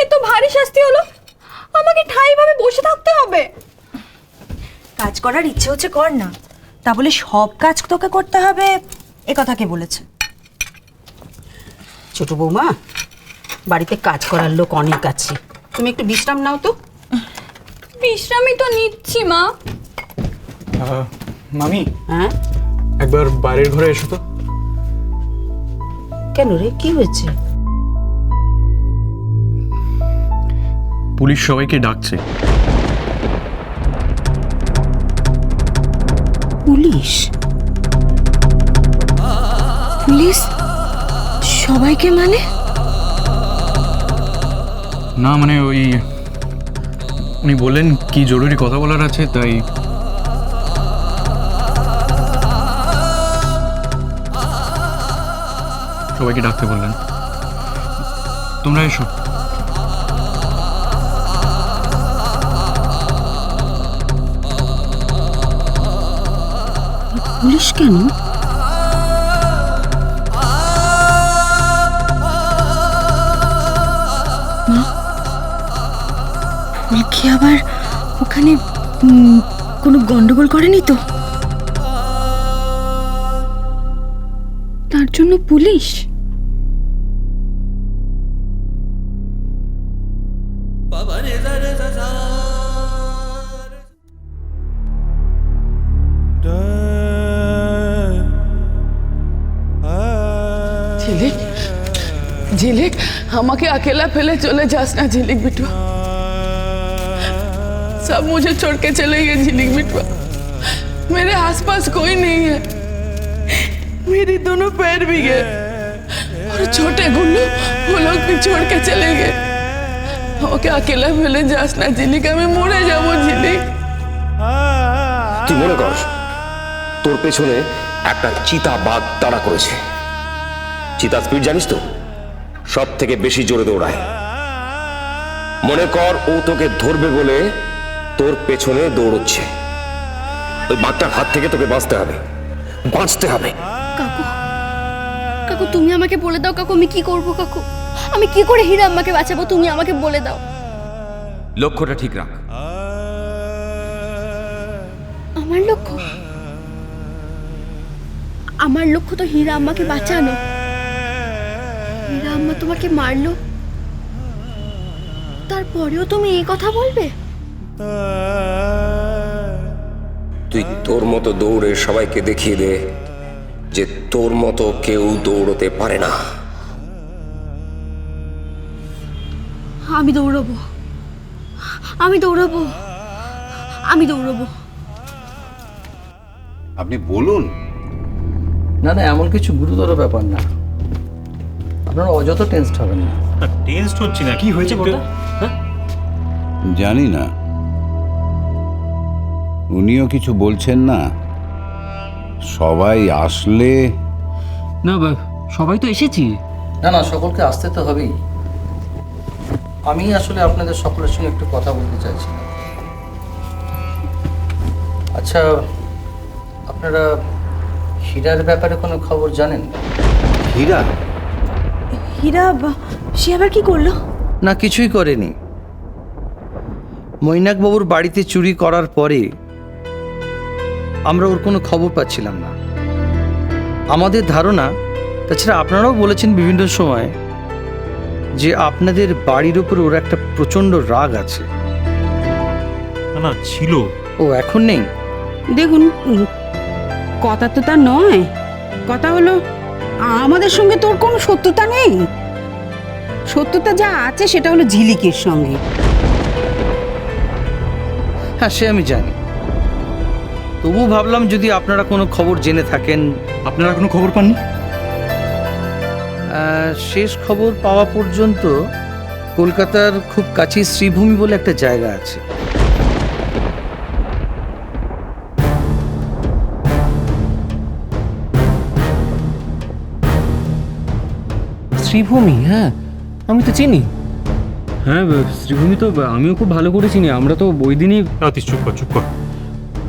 এ তো ভারী শাস্তি হলো। আমাকে ঠাই ভাবে বসে থাকতে হবে। কাজ করার ইচ্ছে হচ্ছে কর না। তা বলে সব কাজ তোকে করতে হবে এ কথা কে বলেছে? ছোট বৌমা বাড়িতে কাজ করার লোক অনেক আছে। তুমি একটু বিশ্রাম নাও তো। বিশ্রামই তো নিচ্ছি মা। আহ, মামি হ্যাঁ? একবার বাইরের ঘরে এসো তো। কেন রে? কি হয়েছে? পুলিশ সবাইকে ডাকছে। পুলিশ? পুলিশ সবাইকে মানে? না মানে ওই উনি বললেন কি জরুরি কথা বলার আছে তাই সবাইকে ডাকতে বললেন। তোমরা এসো। পুলিশ কেন? আবার ওখানে কোনো গন্ডগোল করেনি তো? তার জন্য পুলিশ? ঝিলিক আমাকে अकेला फैले चले जास ना झिलिक बिटवा सब मुझे छोड़ के चले गए झिलिक बिटवा मेरे आसपास कोई नहीं है मेरी दोनों पैर भी गए और छोटे गुल्लू वो लोग भी छोड़ के चले गए আমাকে अकेला ফেলে যাস না ঝিলিক আমি মরে যাবো ঝিলিক তুই মনে কর তোর পেছনে একটা চিতা বাঘ তাড়া করেছে চিতা স্পিড জানিস তো সব থেকে বেশি জোরে দৌড়ায়। মনে কর ও তোকে ধরবে বলে তোর পেছনে দৌড়চ্ছে। ওই বাঘটার হাত থেকে তোকে বাঁচতে হবে। বাঁচতে হবে। কাকু কাকু তুমি আমাকে বলে দাও কাকু আমি কি করব কাকু? আমি কি করে হীরা আম্মাকে বাঁচাবো তুমি আমাকে বলে দাও। লক্ষ্যটা ঠিক রাখ। আমার লক্ষ্য? আমার লক্ষ্য তো হীরা আম্মাকে বাঁচানো। হীরা আম্মা তোমাকে মারলো? তারপরেও তুমি এই কথা বলবে? তুই তোর মতো দৌড়ে সবাইকে দেখিয়ে দে যে তোর মতো কেউ দৌড়তে পারে না। আমি দৌড়াবো। আমি দৌড়াবো। আমি দৌড়াবো। আপনি বলুন। না না এমন কিছু গুরুতর ব্যাপার না। আপনারা অযথা টেনসড হবেন না। টেস্ট হচ্ছে না। কি হয়েছে বলতো? জানি না। উনিও কিছু বলছেন না। সবাই আসলে না সবাই তো এসেছি। না না সকলকে আসতে তো হবেই। আমি আসলে আপনাদের সকলের সঙ্গে একটু কথা বলতে চাইছি আচ্ছা আপনারা হীরার ব্যাপারে কোনো খবর জানেন? হীরা? হীরা বা- সে আবার কি করল? না কিছুই করেনি। মৈনাকবাবুর বাড়িতে চুরি করার পরে আমরা ওর কোনো খবর পাচ্ছিলাম না। আমাদের ধারণা তাছাড়া আপনারাও বলেছেন বিভিন্ন সময় যে আপনাদের বাড়ির উপর ওর একটা প্রচণ্ড রাগ আছে। না না ছিল। ও এখন নেই? দেখুন কথা তো তা নয়। কথা হলো আমাদের সঙ্গে তোর কোনো সত্যতা নেই? সত্যতা যা আছে সেটা হলো ঝিলিকের সঙ্গে। হ্যাঁ সে আমি জানি। তবু ভাবলাম যদি আপনারা কোনো খবর জেনে থাকেন। আপনারা কোনো খবর পাননি? শেষ খবর পাওয়া পর্যন্ত কলকাতার খুব কাছেই শ্রীভূমি বলে একটা জায়গা আছে। শ্রীভূমি হ্যাঁ? আমি তো চিনি। হ্যাঁ শ্রীভূমি তো আমিও খুব ভালো করে চিনি আমরা তো ওই দিনই রাতিস চুপ কর চুপ কর।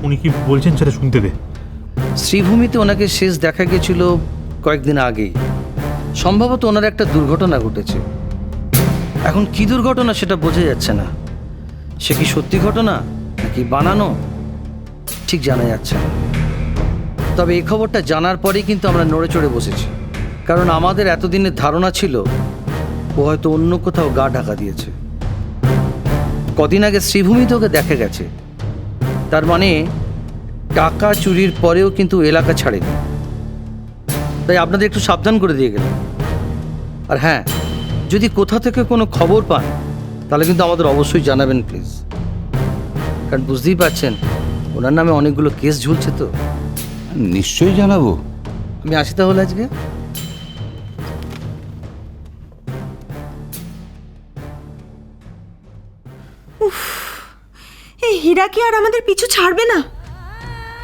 উনি কি বলছেন সেটা শুনতে দে। শ্রীভূমিতে ওনাকে শেষ দেখা গেছিল কয়েকদিন আগেই। সম্ভবত ওনার একটা দুর্ঘটনা ঘটেছে। এখন কি দুর্ঘটনা সেটা বোঝা যাচ্ছে না। সে কি সত্যি ঘটনা নাকি বানানো? ঠিক জানা যাচ্ছে না। তবে এই খবরটা জানার পরেই কিন্তু আমরা নড়ে চড়ে বসেছি। কারণ আমাদের এতদিনের ধারণা ছিল ও হয়তো অন্য কোথাও গা ঢাকা দিয়েছে। কদিন আগে শ্রীভূমিতে ওকে দেখা গেছে। তার মানে টাকা চুরির পরেও কিন্তু এলাকা ছাড়েনি। তাই আপনাদের একটু সাবধান করে দিয়ে গেলাম। আর হ্যাঁ যদি কোথা থেকে কোনো খবর পান তাহলে কিন্তু আমাদের অবশ্যই জানাবেন প্লিজ। কারণ বুঝতেই পারছেন ওনার নামে অনেকগুলো কেস ঝুলছে তো। নিশ্চয়ই জানাব। আমি আসি তাহলে আজকে? এই হীরা কি আর আমাদের পিছু ছাড়বে না।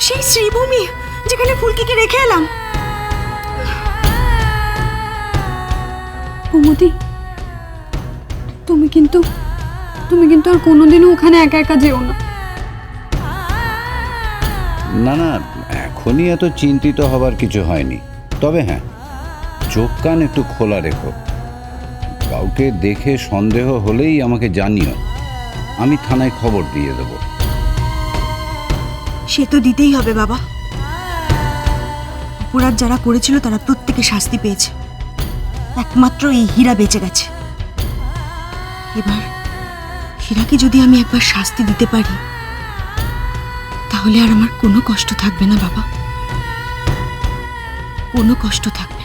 সেই শ্রীভূমি যেখানে ফুলকিকে রেখে এলাম। কুমুদি তুমি কিন্তু তুমি কিন্তু আর কোনোদিনও ওখানে একা একা যেও না। না না এখনই এত চিন্তিত হবার কিছু হয়নি। তবে হ্যাঁ চোখ কান একটু খোলা রেখো। কাউকে দেখে সন্দেহ হলেই আমাকে জানিও। আমি থানায় খবর দিয়ে দেবো। সে তো দিতেই হবে, বাবা। অপরাধ যারা করেছিল, তারা প্রত্যেকে শাস্তি পেয়েছে। একমাত্র এই হীরা বেঁচে গেছে। এবার হীরাকে যদি আমি একবার শাস্তি দিতে পারি, তাহলে আর আমার কোনো কষ্ট থাকবে না, বাবা। কোনো কষ্ট থাকবে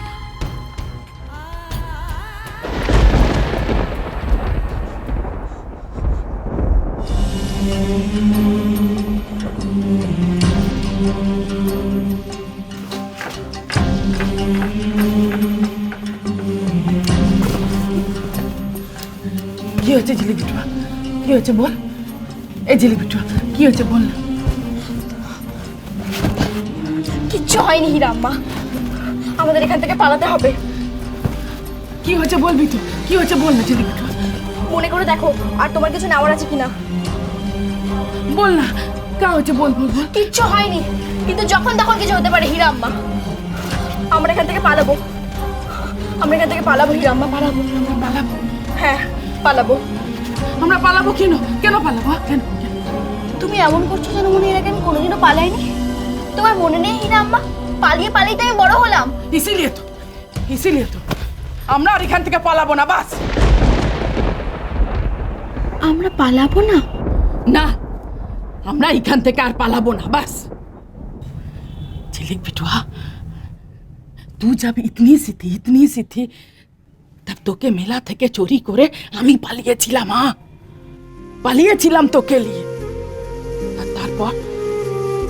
কি হয়েছে ঝিলিপিটুয়া কি হয়েছে বল? এই ঝিলিপিটুয়া কি হয়েছে বল? না কিচ্ছু হয়নি হীরা আম্মা। আমাদের এখান থেকে পালাতে হবে। কি হয়েছে বলবি তো? কি হয়েছে বল না ঝিলিপিটুয়া মনে করে দেখো আর তোমার কিছু নেওয়ার আছে কিনা। বল না কা হয়েছে বল বল বল? কিচ্ছু হয়নি কিন্তু যখন তখন কিছু হতে পারে হীরা আম্মা। আমরা এখান থেকে পালাবো। আমরা এখান থেকে পালাবো হীরা আম্মা পালাবো। পালাবো। হ্যাঁ। পালাবো আমরা পালাবো কেন কেন পালাবো কেন কেন? তুমি এমন করছো যেন মনে এর আগে আমি কোনোদিনও পালাইনি তোমার মনে নেই হীরা আম্মা পালিয়ে পালিয়ে তো আমি বড় হলাম ইসিলিয়ে তো ইসিলিয়ে তো আমরা আর এখান থেকে পালাবো না বাস আমরা পালাবো না না আমরা এখান থেকে আর পালাবো না বাস झिलिक बिटुआ तू जब इतनी सी थी इतनी सी थी तब তোকে মেলা থেকে চুরি করে আমি পালিয়েছিলাম হ্যাঁ পালিয়েছিলাম তোকে নিয়ে আর তারপর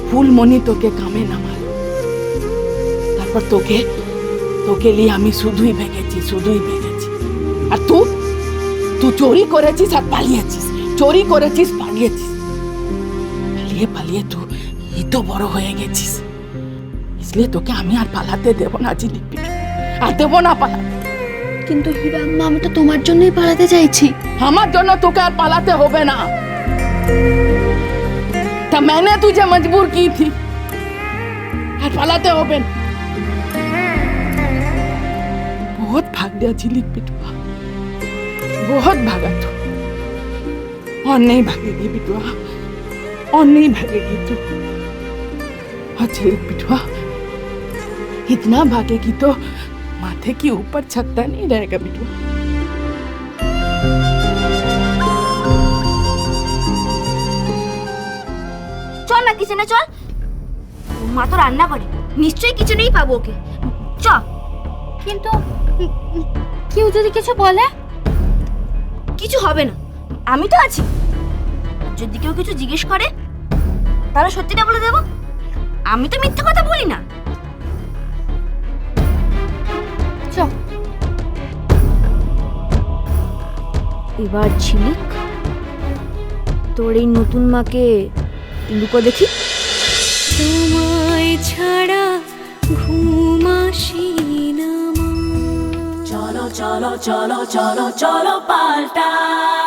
ফুলমণি তোকে কামে নামালো তারপর তোকে তোকে নিয়ে আমি শুধুই ভেগেছি শুধুই ভেগেছি আর তুই তুই চুরি করেছিস আর পালিয়েছিস চুরি করেছিস পালিয়েছিস পালিয়ে পালিয়ে তুই এই তো বড় হয়ে গেছিস इसलिए তোকে আমি আর পালাতে দেব না জিলিপ আর দেব না পালাতে কিন্তু হীরা আম্মা আমি তো তোমার জন্যই পালাতে চাইছি আমার জন্য তোকে আর পালাতে হবে না তা मैंने तुझे मजबूर की थी আর পালাতে হবে না बहुत भाग गया झिलिक बिटुआ बहुत भागा तू और नहीं भागेगी बिटुआ और नहीं भागेगी तू और झिलिक बिटुआ इतना भागेगी तो माथे के ऊपर छत्ता नहीं रहेगा बिटुआ চল না কিচেনে চল ওর মা তো রান্না করে নিশ্চয়ই কিচেনেই পাবো ওকে চ কিন্তু কেউ যদি কিছু বলে কিছু হবে না আমি তো আছি যদি কেউ কিছু জিজ্ঞেস করে তাহলে সত্যিটা বলে দেবো আমি তো মিথ্যে কথা বলি না এবার ঝিলিক তোর এই নতুন মাকে লুকো দেখি। তোমায় ছাড়া ঘুমাসি না চলো চলো চলো চলো চলো পাল্টাই